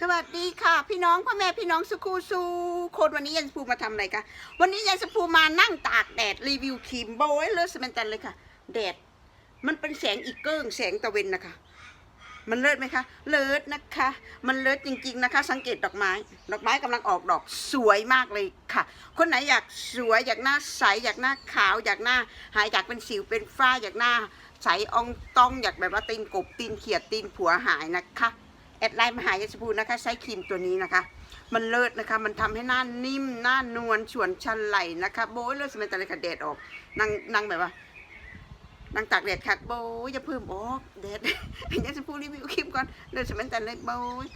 สวัสดีค่ะ พี่น้องพ่อแม่พี่น้องสุคูสูคนวันนี้ยันสภูมาทำอะไรคะวันนี้ยันสภูมานั่งตากแดดรีวิวครีมโบยเลอสเมนตันเลยค่ะ แดดมันเป็นแสงอีกเกิ้งแสงตะเวนนะคะ มันเลิศไหมคะ เลิศนะคะ มันเลิศจริง ๆนะคะ สังเกตดอกไม้ ดอกไม้กำลังออกดอกสวยมากเลยค่ะ คนไหนอยากสวยอยากหน้าใสอยากหน้าขาวอยากหน้า หายอยากเป็นสิวเป็นฝ้าอยากหน้าใสอองต้องอยากแบบว่าตีนกบตีนเขียดตีนผัวหายนะคะ ดไลน์มหายาสพูนะคะ ใช้ครีมตัวนี้นะคะ มันเลิศนะคะ มันทำให้หน้านิ่มหน้านวลฉวนชันไหลนะคะ โบ้ยเลิศสมัยตะเลยค่ะแดดออกนางนางแบบว่านางตากแดดค่ะโบยอย่าเพิ่มออกแดดอยากจะพูดรีวิวคลิปก่อนเลิศสมัยแต่เลยโบย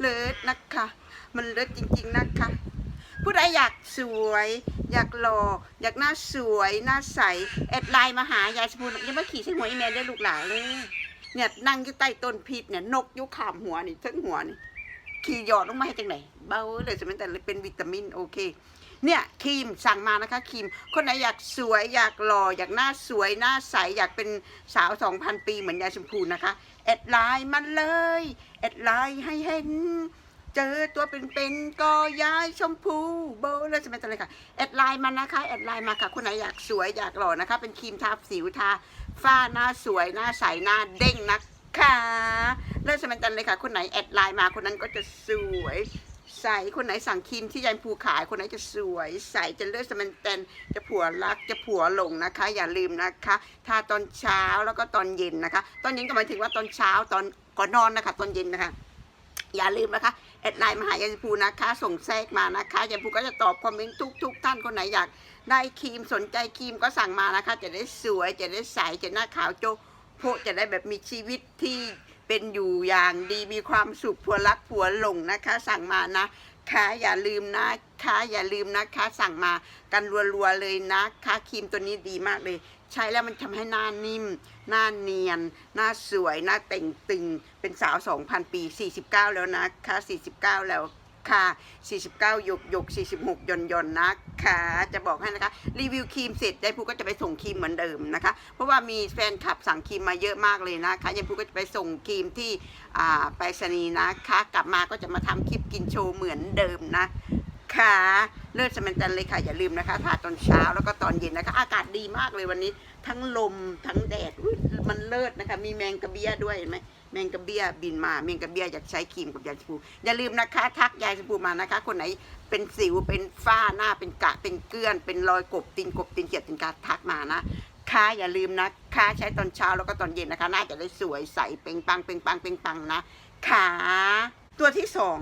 เลิศนะคะ มันเลิศจริง ๆนะคะผู้ใดอยากสวย อยากหล่ออยากหน้าสวย หน้าใสแอดไลน์มาหายายสพูนยังไม่ขี่ใส่หัวอีแมนได้ลูกหลานเลย เนี่ยนั่งอยู่ใต้ต้นพีชเนี่ยนกยู่ขามหัวนี่ทั้งหัวนี่ขี่หยอดลงมาให้จังไหนเบาเลยสมัยแต่เป็นวิตามินโอเค เนี่ยครีมสั่งมานะคะครีมคนไหนอยากสวยอยากหล่ออยากหน้าสวยหน้าใสอยากเป็นสาวสองพันปีเหมือนยายชมพูนะคะแอดไลน์มันเลยแอดไลน์ให้เห็นเจอตัวเป็นๆก็ยายชมพูโบเลยจะเป็นอะไรค่ะแอดไลน์มานะคะแอดไลน์มาค่ะคนไหนอยากสวยอยากหล่อนะคะ เป็นครีมทาสิวทา ฝ้าหน้าสวยหน้าใสหน้าเด้งนะคะเลิศสมันตันเลยค่ะ คนไหนแอดไลน์มาคนนั้นก็จะสวยใสคนไหนสั่งครีมที่ยายภูขายคนไหนจะสวยใสจะเลิศสมันตันจะผัวรักจะผัวหลงนะคะ อย่าลืมนะคะทาตอนเช้าแล้วก็ตอนเย็นนะคะ ตอนเย็นก็หมายถึงว่าตอนเช้าตอนก่อนนอนนะคะ ตอนเย็นนะคะ อย่าลืมนะคะแอดไลน์มาหายายภูนะคะ ส่งแทรกมานะคะยายภูก็จะตอบคอมเมนต์ทุกทุกๆท่านคนไหนอยาก ได้ครีมสนใจครีมก็สั่งมานะคะ จะได้สวยจะได้ใสจะหน้าขาวโจโพจะได้แบบมีชีวิตที่เป็นอยู่อย่างดีมีความสุขผัวรักผัวหลงนะคะ สั่งมานะคะอย่าลืมนะคะอย่าลืมนะคะ สั่งมากันรัวๆเลยนะคะครีมตัวนี้ดีมากเลย ใช้แล้วมันทำให้หน้านิ่ม หน้าเนียน หน้าสวย หน้าเต่งตึง เป็นสาว 2,000 ปี 49 แล้วนะคะ49 แล้ว ค่ะ 49 หยกหยก46 ยนยนนะคะ จะบอกให้นะคะ รีวิวครีมเสร็จยายพูก็จะไปส่งครีมเหมือนเดิมนะคะ เพราะว่ามีแฟนคลับสั่งครีมมาเยอะมากเลยนะคะยายพูก็จะไปส่งครีมที่อ่าไปรษณีย์นะคะ กลับมาก็จะมาทำคลิปกินโชว์เหมือนเดิมนะค่ะเลิศสมันตันเลยค่ะ อย่าลืมนะคะทาตอนเช้าแล้วก็ตอนเย็นนะคะ อากาศดีมากเลยวันนี้ ทั้งลมทั้งแดดมันเลิศนะคะ มีแมงกระเบี้ยด้วยเห็นไหม มงกระเบี้ยบินมาแมงกระเบี้ยอยากใช้ครีมกับยาชมพูอย่าลืมนะคะ ทักยาชมพูมานะคะ คนไหนเป็นสิวเป็นฝ้าหน้าเป็นกะเป็นเกลื่อน เป็นรอยกบตีนกบตีนเกียดตีนกาทักมานะค่ะอย่าลืมนะค่ะใช้ตอนเช้าแล้วก็ตอนเย็นนะคะ น่าจะได้สวยใสเป่งปังเป่งปังเป่งปังนะค่ะตัวที่สอง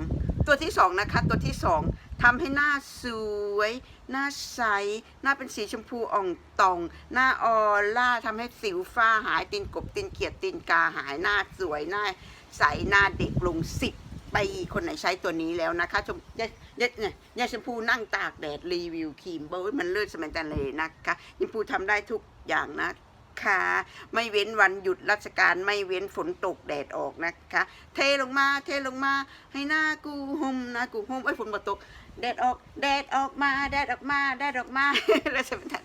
ตัวที่สองนะคะ ตัวที่สอง ทำให้หน้าสวย หน้าใส หน้าเป็นสีชมพูอ่องตอง หน้าออร่าทำให้สิวฝ้าหายตีนกบตีนเขียดตีนกาหายหน้าสวยหน้าใสหน้าเด็กลงสิบไปีคนไหนใช้ตัวนี้แล้วนะคะชมยายยายเนี่ยายชมพูนั่งตากแดดรีวิวครีมโบ้ยมันเลิศสมัยแต่เลยนะคะชมพูทำได้ทุกอย่างนะคะไม่เว้นวันหยุดราชการไม่เว้นฝนตกแดดออกนะคะ เทลงมาเทลงมาให้หน้ากูห่มน้ากูห่มไอ้ฝนบ่ตก แดดออกแดดออกมาแดดออกมาแดดออกมาแล้วจะเป็นทัน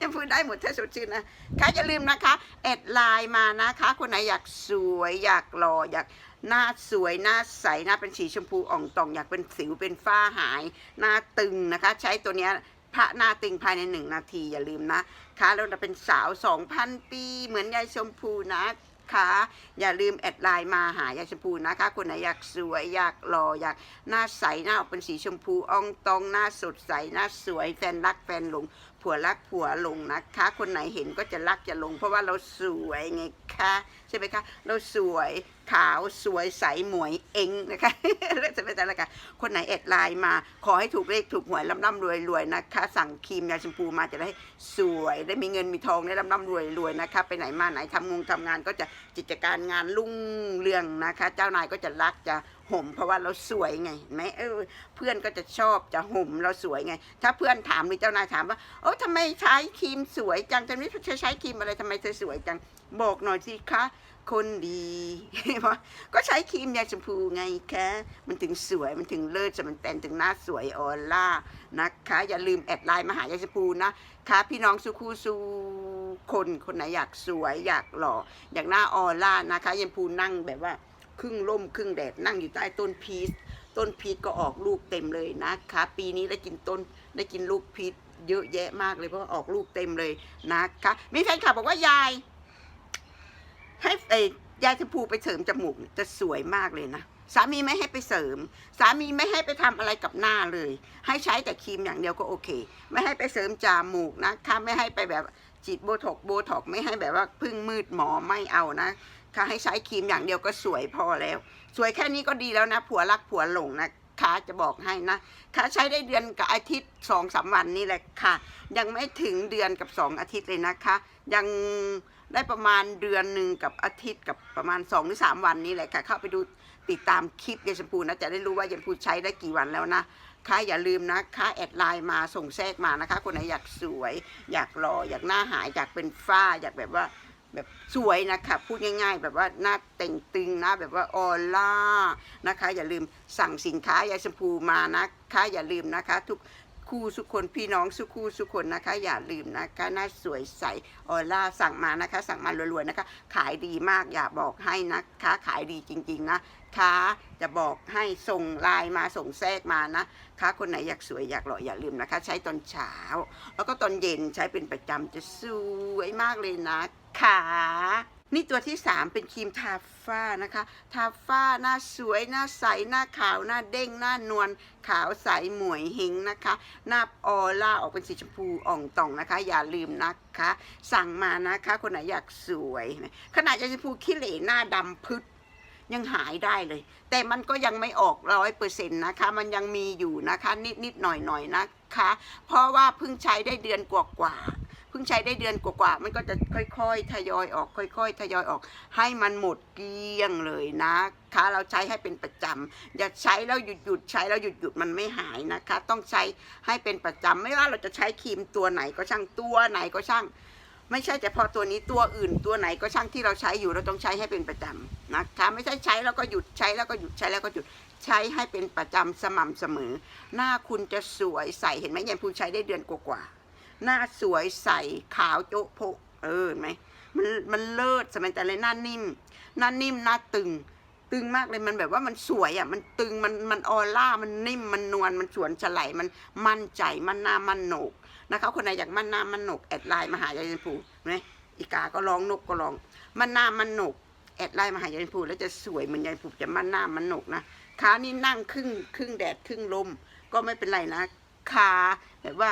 ยังพูดได้หมดถ้าสดชื่นนะคะอย่าลืมนะคะแอดไลน์มานะคะ คนไหนอยากสวยอยากหล่ออยากหน้าสวยหน้าใสหน้าเป็นสีชมพูอ่องตองอยากเป็นสิวเป็นฝ้าหาย หน้าตึงนะคะ ใช้ตัวเนี้ยพระหน้าตึงภายในหนึ่งนาทีอย่าลืมนะคะแล้วเราเป็นสาวสองพันปี เหมือนยายชมพูนะ คะ อย่าลืมแอดไลน์มาหายาชมพูนะคะ คนไหนอยากสวยอยากหล่ออยากหน้าใสหน้าออกเป็นสีชมพูอ่องตองหน้าสดใสหน้าสวยแฟนรักแฟนหลงผัวรักผัวหลงนะคะ คนไหนเห็นก็จะรักจะหลงเพราะว่าเราสวยไง คะใช่ไหมคะเราสวยขาวสวยใสหมวยเองนะคะเรื่องจะเป็นอะไรกันคนไหนแอดไลน์มา ขอให้ถูกเลขถูกหวยร่ำร่ำรวยรวยนะคะ สั่งครีมยาชมพูมาจะได้สวยได้มีเงินมีทองได้ร่ำร่ำรวยรวยนะคะ ไปไหนมาไหนทำงงทำงานก็จะกิจการงานรุ่งเรืองนะคะ เจ้านายก็จะรักจะ ห่มเพราะว่าเราสวยไงไหมเออ เพื่อนก็จะชอบจะห่มเราสวยไง ถ้าเพื่อนถามหรือเจ้านายถามว่าโอ้ทำไมใช้ครีมสวยจังทำไมเธอใช้ครีมอะไรทำไมเธอสวยจังบอกหน่อยสิคะคนดีก็ใช้ครีมยาชมพูไงคะมันถึงสวยมันถึงเลิศจะมันแต่นถึงหน้าสวยออร่านะคะ อย่าลืมแอดไลน์มาหายาชมพูนะคะพี่น้องสุคูสูคนคนไหนอยากสวยอยากหล่ออยากหน้าออร่านะคะยาชมพูนั่งแบบว่า ครึ่งร่มครึ่งแดดนั่งอยู่ใต้ต้นพีชต้นพีชก็ออกลูกเต็มเลยนะคะ ปีนี้ได้กินต้นได้กินลูกพีชเยอะแยะมากเลยเพราะออกลูกเต็มเลยนะคะมีแฟนคลับบอกว่ายาย ให้เอ้ยายชมพูไปเสริมจมูกจะสวยมากเลยนะสามีไม่ให้ไปเสริม สามีไม่ให้ไปทำอะไรกับหน้าเลย ให้ใช้แต่ครีมอย่างเดียวก็โอเค ไม่ให้ไปเสริมจมูกนะคะไม่ให้ไปแบบฉีดโบท็อกโบท็อกไม่ให้แบบว่าพึ่งมืดหมอไม่เอานะ ค่ะให้ใช้ครีมอย่างเดียวก็สวยพอแล้ว สวยแค่นี้ก็ดีแล้วนะ ผัวรักผัวหลงนะคะจะบอกให้นะค่ะใช้ได้เดือนกับอาทิตย์สองสามวันนี่แหละค่ะ ยังไม่ถึงเดือนกับสองอาทิตย์เลยนะคะ ยังได้ประมาณเดือนหนึ่งกับอาทิตย์กับประมาณสองหรือสามวันนี้แหละค่ะ เข้าไปดูติดตามคลิปยายชมพูนะจะได้รู้ว่ายายชมพูใช้ได้กี่วันแล้วนะค่ะอย่าลืมนะคะแอดไลน์มาส่งแทรกมานะคะ คนไหนอยากสวย อยากหล่ออยากหน้าหายอยากเป็นฝ้าอยากแบบว่า แบบสวยนะคะพูดง่าย ๆ แบบว่าหน้าแต่งตึงนะแบบว่าออร่านะคะ อย่าลืมสั่งสินค้ายาชมพูมานะคะ อย่าลืมนะคะ ทุก คู่สุกคนพี่น้องสุคู่สุกคนนะคะ อย่าลืมนะคะหน้าสวยใสออร่าสั่งมานะคะ สั่งมารัวๆนะคะ ขายดีมากอย่าบอกให้นะคะ ขายดีจริงๆนะคะจะบอกให้ส่งไลน์มาส่งแทรกมานะคะคนไหนอยากสวยอยากหล่ออย่าลืมนะคะ ใช้ตอนเช้า แล้วก็ตอนเย็นใช้เป็นประจำจะสวยมากเลยนะคะ นี่ตัวที่ 3 เป็นครีมทาฝ้านะคะ ทาฝ้าหน้าสวยหน้าใสหน้าขาวหน้าเด้งหน้านวลขาวใสหมวยเฮงนะคะ หน้าออร่าออกเป็นสีชมพูอ่องต่องนะคะ อย่าลืมนะคะ สั่งมานะคะ คนไหนอยากสวย ขนาดยาชมพูขี้เหร่หน้าดำพึดยังหายได้เลย แต่มันก็ยังไม่ออกร้อยเปอร์เซ็นต์นะคะ มันยังมีอยู่นะคะ นิดนิดๆหน่อยหน่อยๆนะคะ เพราะว่าเพิ่งใช้ได้เดือนกว่าๆ เพิ่งใช้ได้เดือนกว่าๆมันก็จะค่อยๆทยอยออก ค่อยๆทยอยออก ให้มันหมดเกลี้ยงเลยนะคะเราใช้ให้เป็นประจำอย่าใช้แล้วหยุดหยุดใช้แล้วหยุดหยุดมันไม่หายนะคะ ต้องใช้ให้เป็นประจำไม่ว่าเราจะใช้ครีมตัวไหนก็ช่างตัวไหนก็ช่างไม่ใช่เฉพาะตัวนี้ตัวอื่นตัวไหนก็ช่างที่เราใช้อยู่เราต้องใช้ให้เป็นประจำนะคะไม่ใช่ใช้แล้วก็หยุดใช้แล้วก็หยุดใช้แล้วก็หยุดใช้ให้เป็นประจำสม่ำเสมอ หน้าคุณจะสวยใสเห็นไหมยายพูใช้ได้เดือนกว่าๆ หน้าสวยใสขาวโจ๊ะโพะเออไหมมันมันเลิศสมัยแต่เลยหน้านิ่ม หน้านิ่มหน้าตึง ตึงมากเลยมันแบบว่ามันสวยอะมันตึงมันมันออร่ามันนิ่มมันนวลมันสวนฉลายมันมั่นใจมันหน้ามันโหนกนะคะคนไหนอยากมันหน้ามันหนกแอดไลน์มาหายายชมพูไหมอีกาก็ร้องนกก็ร้อง มันหน้ามันหนกแอดไลน์มาหายายชมพูแล้วจะสวยเหมือนยายชมพูจะมันหน้ามันหนกนะขานี่นั่งครึ่งครึ่งแดดครึ่งลมก็ไม่เป็นไรนะขาแบบว่า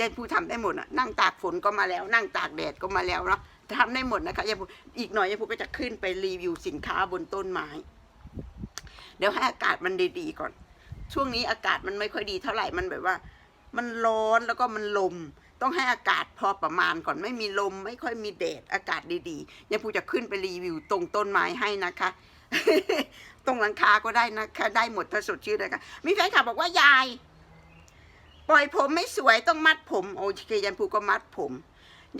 ยายชมพูทำได้หมดอะนั่งตากฝนก็มาแล้ว นั่งตากแดดก็มาแล้วเนาะทำได้หมดนะคะยายชมพูอีกหน่อยยายชมพูก็จะขึ้นไปรีวิวสินค้าบนต้นไม้ เดี๋ยวให้อากาศมันดีๆก่อน ช่วงนี้อากาศมันไม่ค่อยดีเท่าไหร่มันแบบว่า มันร้อนแล้วก็มันลม ต้องให้อากาศพอประมาณก่อนไม่มีลม ไม่ค่อยมีแดดอากาศดีๆยังปูจะขึ้นไปรีวิวตรงต้นไม้ให้นะคะตรงหลังคาก็ได้นะคะได้หมดถ้าสดชื่นเลยค่ะมีแฟนคลับบอกว่ายาย ปล่อยผมไม่สวยต้องมัดผม โอเคยันพูก็มัดผม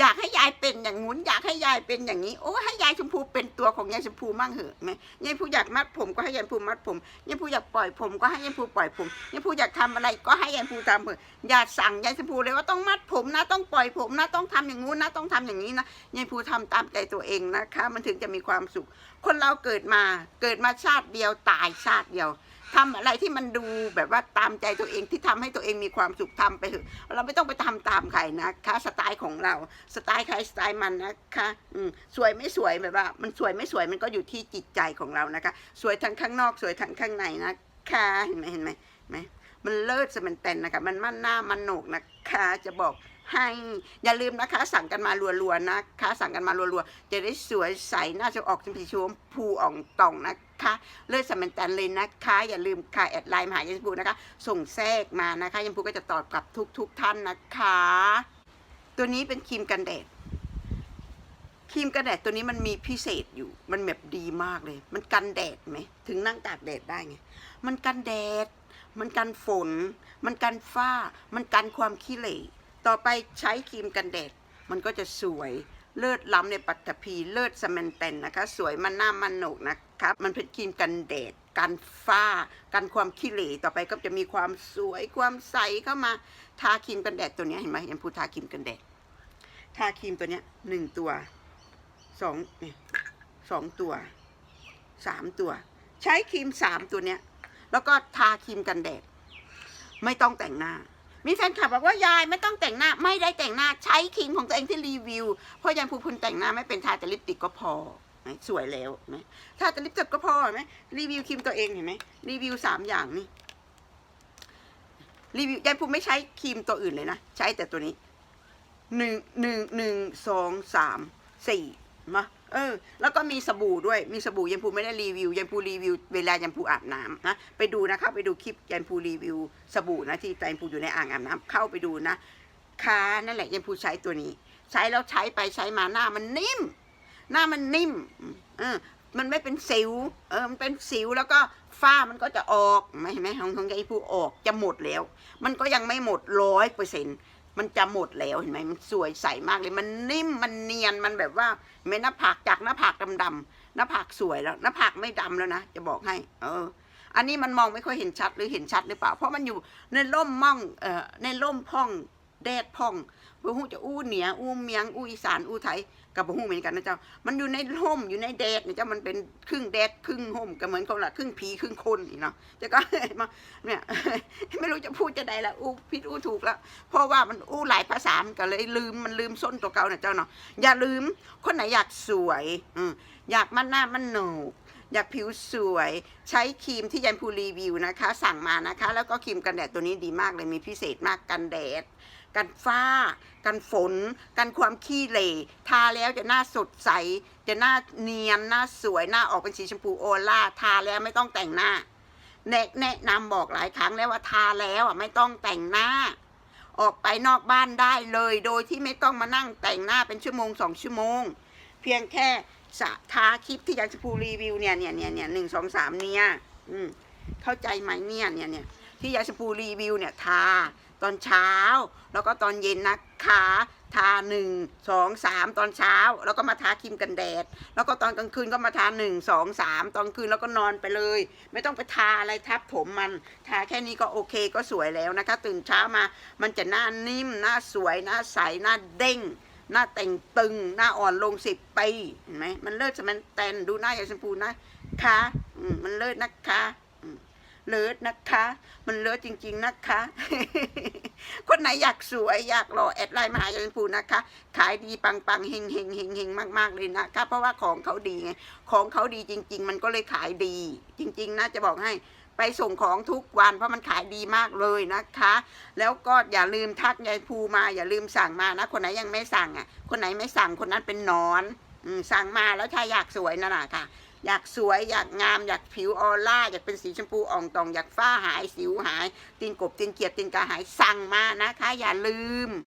อยากให้ยายเป็นอย่างงู้นอยากให้ยายเป็นอย่างนี้ โอ้ให้ยายชมพูเป็นตัวของยายชมพูมั่งเหอะไหมยายชมพูอยากมัดผมก็ให้ยายชมพูมัดผมยายชมพูอยากปล่อยผมก็ให้ยายชมพูปล่อยผมยายชมพูอยากทำอะไรก็ให้ยายชมพูทำเถอะอย่าสั่งยายชมพูเลยว่าต้องมัดผมนะ ต้องปล่อยผมนะต้องทำอย่างงู้นนะต้องทำอย่างนี้นะยายชมพูทำตามใจตัวเองนะคะ มันถึงจะมีความสุข คนเราเกิดมาเกิดมาชาติเดียวตายชาติเดียว ทำอะไรที่มันดูแบบว่าตามใจตัวเองที่ทำให้ตัวเองมีความสุขทำไปเถอะเราไม่ต้องไปทำตามใครนะคะสไตล์ของเราสไตล์ใครสไตล์มันนะคะอืมสวยไม่สวยแบบว่า มันสวยไม่สวยมันก็อยู่ที่จิตใจของเรานะคะ สวยทั้งข้างนอกสวยทั้งข้างในนะคะเห็นไหมเห็นไหมไหมมันเลิศสมันเต็นนะคะมันมั่นหน้ามันโหนกนะคะจะบอก ให้อย่าลืมนะคะ สั่งกันมารัวๆนะคะ สั่งกันมารัวๆจะได้สวยใสน่าจะออกสีชมพูอ่องต่องนะคะเลือดสมันแตนเลยนะคะ อย่าลืมค่ะแอดไลน์มาหายายชมพูนะคะ ส่งแทรกมานะคะยมพูก็จะตอบกลับทุกทุก ๆ ท่านนะคะ ตัวนี้เป็นครีมกันแดดครีมกันแดดตัวนี้มันมีพิเศษอยู่ มันแบบดีมากเลย มันกันแดดไหม ถึงนั่งตากแดดได้ไง มันกันแดด มันกันฝน มันกันฝ้า มันกันความขี้เหร่ ต่อไปใช้ครีมกันแดด มันก็จะสวยเลิศล้ำในปัตตภีเลิศสแมนเตนนะคะ สวยมันหน้ามันโหนกนะคะมันเป็นครีมกันแดดกันฝ้า กันความขี้เหร่ต่อไปก็จะมีความสวยความใสเข้ามาทาครีมกันแดดตัวนี้เห็นไหมยังพูทาครีมกันแดดทาครีมตัวนี้หนึ่งตัวสองเนี่ยสองตัวสามตัว ใช้ครีมสามตัวเนี้ยแล้วก็ทาครีมกันแดด ไม่ต้องแต่งหน้า มีแฟนคลับบอกว่ายายไม่ต้องแต่งหน้าไม่ได้แต่งหน้าใช้ครีมของตัวเองที่รีวิว เพราะยายภูพุนแต่งหน้าไม่เป็นทาแต่ลิปติกก็พอไหมสวยแล้วไหมทาแต่ลิปติกก็พอไหมรีวิวครีมตัวเองเห็นไหมรีวิวสามอย่างนี่รีวิวยายภูไม่ใช้ครีมตัวอื่นเลยนะใช้แต่ตัวนี้หนึ่งหนึ่งหนึ่งสองสามสี่มา เออ แล้วก็มีสบู่ด้วย มีสบู่ยันภูไม่ได้รีวิว ยันภูรีวิว เวลายันภูอาบน้ำนะ ไปดูนะคะ ไปดูคลิปยันภูรีวิว สบู่นะที่ยันภูอยู่ในอ่างอาบน้ำเข้าไปดูนะค้านั่นแหละยันภูใช้ตัวนี้ ใช้แล้วใช้ไปใช้มาหน้ามันนิ่ม หน้ามันนิ่ม เออ มันไม่เป็นสิว เออ มันเป็นสิวแล้วก็ฝ้ามันก็จะออกไม่ไหมของของยายภูออกจะหมดแล้ว มันก็ยังไม่หมดร้อยเปอร์เซ็นต์ มันจะหมดแล้วเห็นไหมมันสวยใสมากเลย มันนิ่มมันเนียนมันแบบว่าเห็นไหมหน้าผากจากหน้าผากดำๆหน้าผากสวยแล้วหน้าผากไม่ดำแล้วนะจะบอกให้ เออ อันนี้มันมองไม่ค่อยเห็นชัดหรือเห็นชัดหรือเปล่า เพราะมันอยู่ในร่มม่องเอ่อในร่มพ่อง แดดพ่องบ่ฮู้จะอู้เหนียอู้เมียงอู้อีสานอู้ไทยกับบ่ฮู้เหมือนกันนะเจ้า มันอยู่ในร่มอยู่ในแดดนี่ยเจ้ามันเป็นครึ่งแดดครึ่งห่มก็เหมือนคนละครึ่งผีครึ่งคนนี่เนาะจะก็มาเนี่ยไม่รู้จะพูดจะใดละอู้ผิดอู้ถูกแล้วเพราะว่ามันอู้หลายภาษามันก็เลยลืมมันลืมส้นตัวเก่านี่ยเจ้าเนาะอย่าลืมคนไหนอยากสวยอืมอยากมันหน้ามันโหนกอยากผิวสวยใช้ครีมที่ยันพูรีวิวนะคะ สั่งมานะคะ แล้วก็ครีมกันแดดตัวนี้ดีมากเลยมีพิเศษมากกันแดด กันฝ้า กันฝน กันความขี้เหร่ทาแล้วจะหน้าสดใส จะหน้าเนียนหน้าสวยหน้าออกเป็นสีชมพูโอล่าทาแล้วไม่ต้องแต่งหน้าแนะนำบอกหลายครั้งแล้วว่าทาแล้วอะไม่ต้องแต่งหน้า ออกไปนอกบ้านได้เลย โดยที่ไม่ต้องมานั่งแต่งหน้าเป็นชั่วโมงสองชั่วโมง เพียงแค่สะทาคลิปที่อยากจะพูรีวิวเนี่ยเนี่ยเนี่ยเนี่ยหนึ่งสองสามเนี่ยอืมเข้าใจไหมเนี่ยเนี่ยเนี่ยที่ยาสปูรีวิวเนี่ยทา ตอนเช้า แล้วก็ตอนเย็นนะคะ ทาหนึ่งสองสามตอนเช้า แล้วก็มาทาครีมกันแดด แล้วก็ตอนกลางคืนก็มาทาหนึ่งสองสามตอนคืนแล้วก็นอนไปเลย ไม่ต้องไปทาอะไรทับถมมัน ทาแค่นี้ก็โอเคก็สวยแล้วนะคะ ตื่นเช้ามา มันจะหน้านิ่มหน้าสวยหน้าใสหน้าเด้งหน้าแต่งตึง หน้าอ่อนลงสิบปีเห็นไหมมันเลิศสมันแตนดูหน้าอย่างชมพูนะคะ อืมมันเลิศนะคะ เลิศนะคะ มันเลิศจริง ๆนะคะ คนไหนอยากสวยอยากหล่อแอดไลน์มาหาอย่างชมพูนะคะ ขายดีปังปังๆเฮงเฮงเฮงเฮงมากๆเลยนะคะ เพราะว่าของเขาดีไงของเขาดีจริง ๆ มันก็เลยขายดี จริง ๆนะจะบอกให้ไปส่งของทุกวันเพราะมันขายดีมากเลยนะคะ แล้วก็อย่าลืมทักยายภูมาอย่าลืมสั่งมานะ คนไหนยังไม่สั่งอะ คนไหนไม่สั่งคนนั้นเป็นนอนอสั่งมาแล้วถ้าอยากสวยนั่นแหละค่ะ อยากสวยอยากงามอยากผิวออร่าอยากเป็นสีชมพูอ่องตองอยากฝ้าหายสิวหาย ตีนกบตีนเกียดตีนกาหายสั่งมานะคะ อย่าลืม